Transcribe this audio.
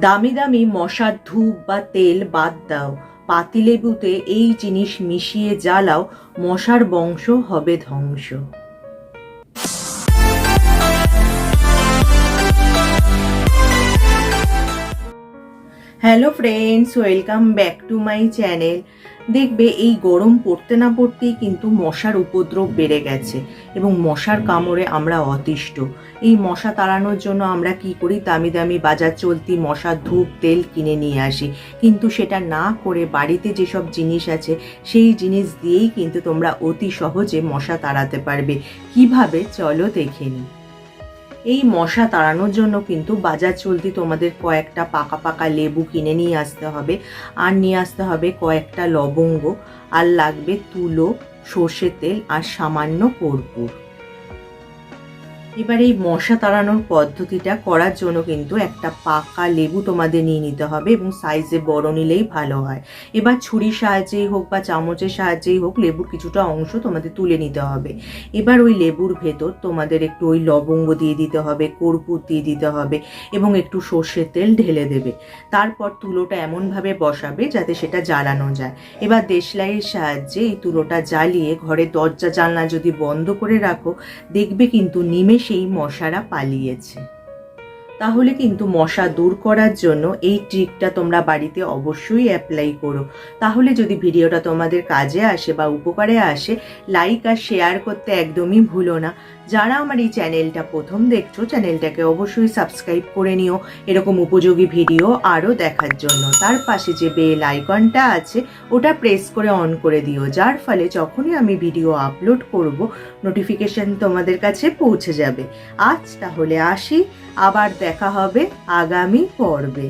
দামি দামি মশার ধূপ বা তেল বাদ দাও। পাতিলেবুতে এই জিনিস মিশিয়ে জ্বালাও, মশার বংশ হবে ধ্বংস। Hello friends welcome back to my channel দেখবে এই গরম পড়তে না পড়তেই কিন্তু মশার উপদ্রব বেড়ে গেছে এবং মশার কামড়ে আমরা অতিষ্ঠ। এই মশা তাড়ানোর জন্য আমরা কি করি? দামি দামি বাজার চলতি মশার ধূপ, তেল কিনে নিয়ে আসি। কিন্তু সেটা না করে বাড়িতে যেসব জিনিস আছে, সেই জিনিস দিয়েই কিন্তু তোমরা অতি সহজে মশা তাড়াতে পারবে। কীভাবে? চলো দেখে নিই। এই মশা তাড়ানোর জন্য কিন্তু বাজার চলতি তোমাদের কয়েকটা পাকা পাকা লেবু কিনে নিয়ে আসতে হবে। আর নিয়ে আসতে হবে কয়েকটা লবঙ্গ। আর লাগবে তুলো সর্ষে তেল আর সামান্য কর্পূর। এবার এই মশা তাড়ানোর পদ্ধতিটা করার জন্য কিন্তু একটা পাকা লেবু তোমাদের নিয়ে নিতে হবে এবং সাইজে বড় নিলেই ভালো হয়। এবার ছুরির সাহায্যেই হোক বা চামচের সাহায্যেই হোক, লেবুর কিছুটা অংশ তোমাদের তুলে নিতে হবে। এবার ওই লেবুর ভেতর তোমাদের একটু ওই লবঙ্গ দিয়ে দিতে হবে, কর্পূর দিয়ে দিতে হবে এবং একটু সর্ষের তেল ঢেলে দেবে। তারপর তুলোটা এমনভাবে বসাবে যাতে সেটা জ্বালানো যায়। এবার দেশলাইয়ের সাহায্যে এই তুলোটা জ্বালিয়ে ঘরে দরজা জানলা যদি বন্ধ করে রাখো, দেখবে কিন্তু নিমেষেই মশারা পালিয়েছে। তাহলে কিন্তু মশা দূর করার জন্য এই ট্রিকটা তোমরা বাড়িতে অবশ্যই অ্যাপ্লাই করো। তাহলে যদি ভিডিওটা তোমাদের কাজে আসে বা উপকারে আসে লাইক আর শেয়ার করতে একদমই ভুলো না। যারা আমার এই চ্যানেলটা প্রথম দেখছ চ্যানেলটাকে অবশ্যই সাবস্ক্রাইব করে নিও। এরকম উপযোগী ভিডিও আরও দেখার জন্য। তার পাশে যে বেল আইকনটা আছে, ওটা প্রেস করে অন করে দিও। যার ফলে যখনই আমি ভিডিও আপলোড করব নোটিফিকেশন তোমাদের কাছে পৌঁছে যাবে। আজ তাহলে আসি। আবার দেখা হবে আগামী পর্বে।